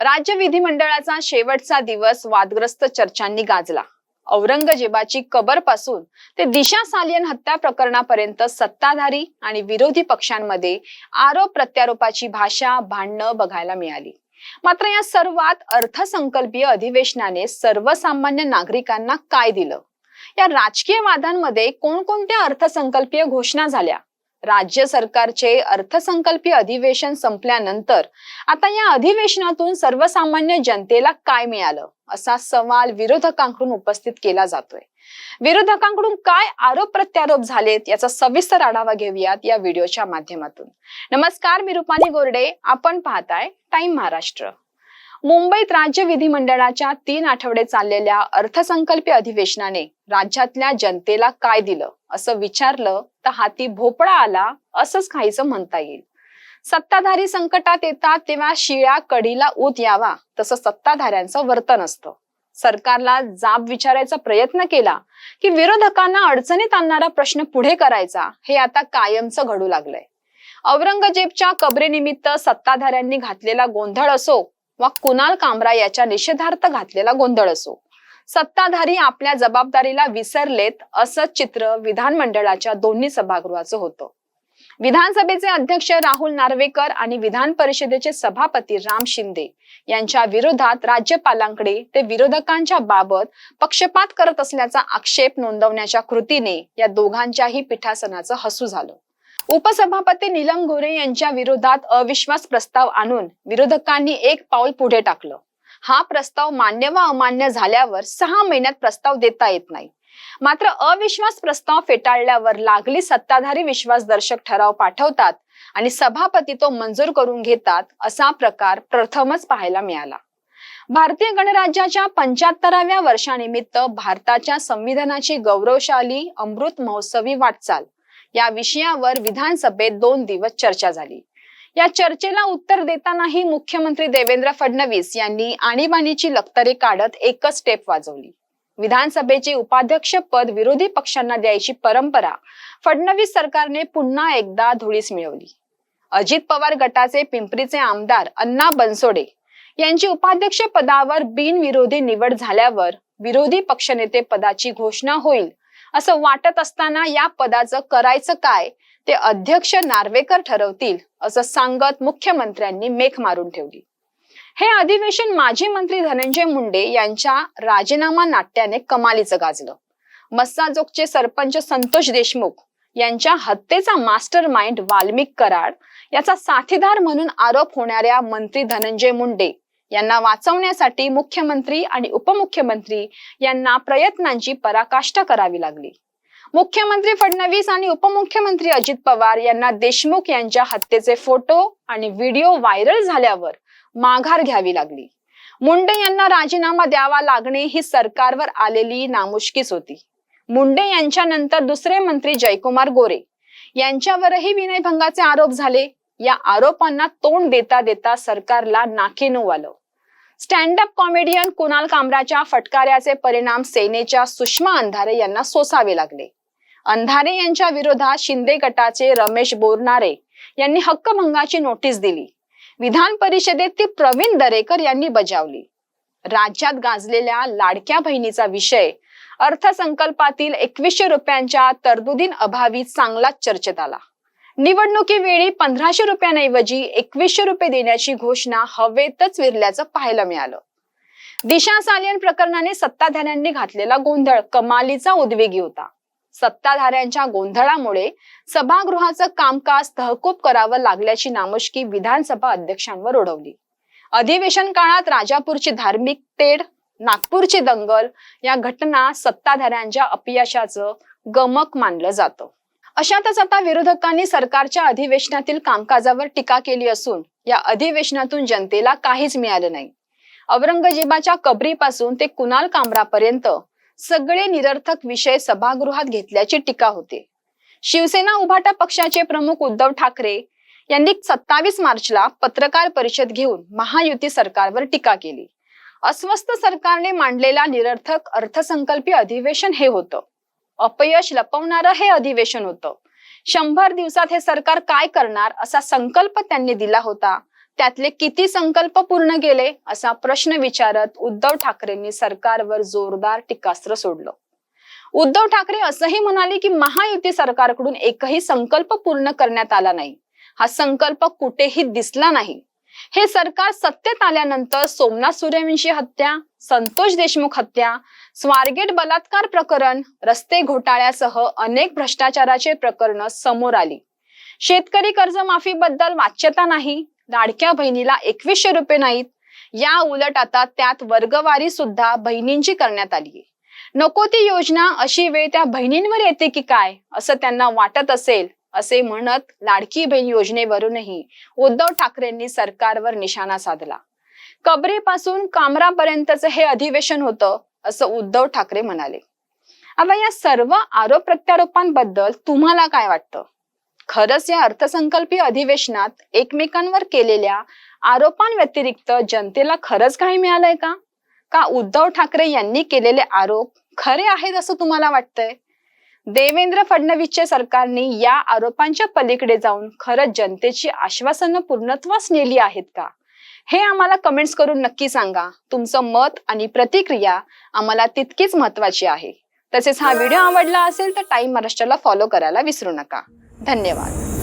राज्य विधिमंडळाचा शेवटचा दिवस वादग्रस्त चर्चांनी गाजला. औरंगजेबाची कबरपासून ते दिशा सालियन हत्या प्रकरणापर्यंत सत्ताधारी आणि विरोधी पक्षांमध्ये आरोप प्रत्यारोपाची भाषा भांडणं बघायला मिळाली. मात्र या सर्वात अर्थसंकल्पीय अधिवेशनाने सर्वसामान्य नागरिकांना काय दिलं? या राजकीय वादांमध्ये कोणकोणत्या अर्थसंकल्पीय घोषणा झाल्या? राज्य सरकारचे अर्थसंकल्पीय अधिवेशन संपल्यानंतर आता या अधिवेशनातून सर्वसामान्य जनतेला काय मिळालं? असा सवाल विरोधकांकडून उपस्थित केला जातोय. विरोधकांकडून काय आरोप प्रत्यारोप झालेत याचा सविस्तर आढावा घेऊयात या व्हिडिओच्या माध्यमातून. नमस्कार मी रुपाली गोरडे. आपण पाहताय टाइम महाराष्ट्र. मुंबईत राज्य विधिमंडळाच्या तीन आठवडे चाललेल्या अर्थसंकल्पीय अधिवेशनाने राज्यातल्या जनतेला काय दिलं असं विचारलं तर हाती भोपळा आला असंच काहीचं म्हणता येईल. सत्ताधारी संकटात येतात तेव्हा शिळ्या कडीला ऊत यावा तसं सत्ताधाऱ्यांचं वर्तन असतं. सरकारला जाब विचारायचा प्रयत्न केला की विरोधकांना अडचणीत आणणारा प्रश्न पुढे करायचा हे आता कायमचं घडू लागलंय. औरंगजेबच्या कबरेनिमित्त सत्ताधाऱ्यांनी घातलेला गोंधळ असो वा कुणाल कामरा याच्या निषेधार्थ घातलेला गोंधळ असो सत्ताधारी आपल्या जबाबदारीला विसरलेत असं चित्र विधानमंडळाच्या दोन्ही सभागृहाचं होतं. विधानसभेचे अध्यक्ष राहुल नार्वेकर आणि विधान परिषदेचे सभापती राम शिंदे यांच्या विरोधात राज्यपालांकडे ते विरोधकांच्या बाबत पक्षपात करत असल्याचा आक्षेप नोंदवण्याच्या कृतीने या दोघांच्याही पीठासनाचं हसू झालं. उपसभापती नीलम गोरे यांच्या विरोधात अविश्वास प्रस्ताव आणून विरोधकांनी एक पाऊल पुढे टाकलं. हा प्रस्ताव मान्य व अमान्य झाल्यावर सहा महिन्यात प्रस्ताव देता येत नाही. मात्र अविश्वास प्रस्ताव फेटाळल्यावर लागली सत्ताधारी विश्वासदर्शक ठराव पाठवतात आणि सभापती तो मंजूर करून घेतात असा प्रकार प्रथमच पाहायला मिळाला. भारतीय गणराज्याच्या पंच्याहत्तराव्या वर्षानिमित्त भारताच्या संविधानाची गौरवशाली अमृत महोत्सवी वाटचाल या विषयावर विधानसभेत दोन दिवस चर्चा झाली. या चर्चेला उत्तर देतानाही मुख्यमंत्री देवेंद्र फडणवीस यांनी आणीबाणीची लक्तरे काढत एकच स्टेप वाजवली. विधानसभेचे उपाध्यक्ष पद विरोधी पक्षांना द्यायची परंपरा फडणवीस सरकारने पुन्हा एकदा धुळीस मिळवली. अजित पवार गटाचे पिंपरीचे आमदार अण्णा बनसोडे यांची उपाध्यक्ष पदावर बिनविरोधी निवड झाल्यावर विरोधी पक्षनेते पदाची घोषणा होईल असं वाटत असताना या पदाचं करायचं काय ते अध्यक्ष नार्वेकर ठरवतील असं सांगत मुख्यमंत्र्यांनी मेख मारून ठेवली. हे अधिवेशन माजी मंत्री धनंजय मुंडे यांच्या राजीनामा नाट्याने कमालीचं गाजलं. मस्साजोगचे सरपंच संतोष देशमुख यांच्या हत्येचा मास्टर माइंड वाल्मिक कराड याचा साथीदार म्हणून आरोप होणाऱ्या मंत्री धनंजय मुंडे यांना वाचवण्यासाठी मुख्यमंत्री आणि उपमुख्यमंत्री यांना प्रयत्नांची पराकाष्ठा करावी लागली. मुख्यमंत्री फडणवीस आणि उपमुख्यमंत्री अजित पवार यांना देशमुख यांच्या हत्येचे फोटो आणि व्हिडिओ व्हायरल झाल्यावर माघार घ्यावी लागली. मुंडे यांना राजीनामा द्यावा लागणे ही सरकारवर आलेली नामुष्कीच होती. मुंडे यांच्या नंतर दुसरे मंत्री जयकुमार गोरे यांच्यावरही विनयभंगाचे आरोप झाले. या आरोपांना तोंड देता देता सरकारला नाकेनू आलं. स्टँड अप कॉमेडियन कुणाल कामराच्या फटकाऱ्याचे परिणाम सेनेच्या सुषमा अंधारे यांना सोसावे लागले. अंधारे यांच्या विरोधात शिंदे गटाचे रमेश बोरनारे यांनी हक्कभंगाची नोटीस दिली. विधान परिषदेत ती प्रवीण दरेकर यांनी बजावली. राज्यात गाजलेल्या लाडक्या बहिणीचा विषय अर्थसंकल्पातील एकवीसशे रुपयांच्या तरतुदीन अभावी चांगलाच चर्चेत आला. निवडणुकीवेळी पंधराशे रुपयांऐवजी एकवीसशे रुपये देण्याची घोषणा हवेतच विरल्याचं पाहायला मिळालं. दिशा सालियन प्रकरणाने सत्ताधाऱ्यांनी घातलेला गोंधळ कमालीचा उद्वेगी होता. सत्ताधाऱ्यांच्या गोंधळामुळे सभागृहाचं कामकाज तहकूब करावं लागल्याची नामुष्की विधानसभा अध्यक्षांवर ओढवली. अधिवेशन काळात राजापूरची धार्मिक तेढ नागपूरची दंगल या घटना सत्ताधाऱ्यांच्या अपयशाचं गमक मानलं जातं. अशातच आता विरोधकांनी सरकारच्या अधिवेशनातील कामकाजावर टीका केली असून या अधिवेशनातून जनतेला काहीच मिळालं नाही. औरंगजेबाच्या कबरीपासून ते कुणाल कामरापर्यंत सगळे निरर्थक विषय सभागृहात घेतल्याची टीका होते. शिवसेना उभाटा पक्षाचे प्रमुख उद्धव ठाकरे यांनी सत्तावीस मार्चला पत्रकार परिषद घेऊन महायुती सरकारवर टीका केली. अस्वस्थ सरकारने मांडलेला निरर्थक अर्थसंकल्पीय अधिवेशन हे होतं. अपयश लपवणारं हे अधिवेशन होतं. शंभर दिवसात हे सरकार काय करणार असा संकल्प त्यांनी दिला होता. त्यातले किती संकल्प पूर्ण केले असा प्रश्न विचारत उद्धव ठाकरेंनी सरकारवर जोरदार टीकास्त्र सोडलं. उद्धव ठाकरे असंही म्हणाले की महायुती सरकारकडून एकही संकल्प पूर्ण करण्यात आला नाही. हा संकल्प कुठेही दिसला नाही. हे सरकार सत्तेत आल्यानंतर सोमनाथ सूर्यवंशी हत्या संतोष देशमुख हत्या स्वारगेट बलात्कार प्रकरण रस्ते घोटाळ्यासह अनेक भ्रष्टाचाराचे प्रकरण समोर आली. शेतकरी कर्जमाफीबद्दल वाच्यता नाही लाडक्या बहिणीला एकवीसशे रुपये नाहीत. या उलट आता त्यात वर्गवारी सुद्धा बहिणींची करण्यात आली नको ती योजना अशी वेळ त्या बहिणींवर येते की काय असं त्यांना वाटत असेल असे म्हणत लाडकी बहीण योजनेवरूनही उद्धव ठाकरेंनी सरकारवर निशाणा साधला. कबरेपासून कामरापर्यंतचं हे अधिवेशन होतं असं उद्धव ठाकरे म्हणाले. आता या सर्व आरोप प्रत्यारोपांबद्दल तुम्हाला काय वाटतं? खरंच या अर्थसंकल्पीय अधिवेशनात एकमेकांवर केलेल्या आरोपांव्यतिरिक्त जनतेला खरंच काही मिळालंय का? का उद्धव ठाकरे यांनी केलेले आरोप खरे आहेत असं तुम्हाला वाटतंय? देवेंद्र फडणवीसच्या सरकारने या आरोपांच्या पलीकडे जाऊन खरंच जनतेची आश्वासनं पूर्णत्वास नेली आहेत का? हे आम्हाला कमेंट्स करून नक्की सांगा. तुमचं मत आणि प्रतिक्रिया आम्हाला तितकीच महत्वाची आहे. तसेच हा व्हिडिओ आवडला असेल तर टाइम महाराष्ट्राला फॉलो करायला विसरू नका. धन्यवाद.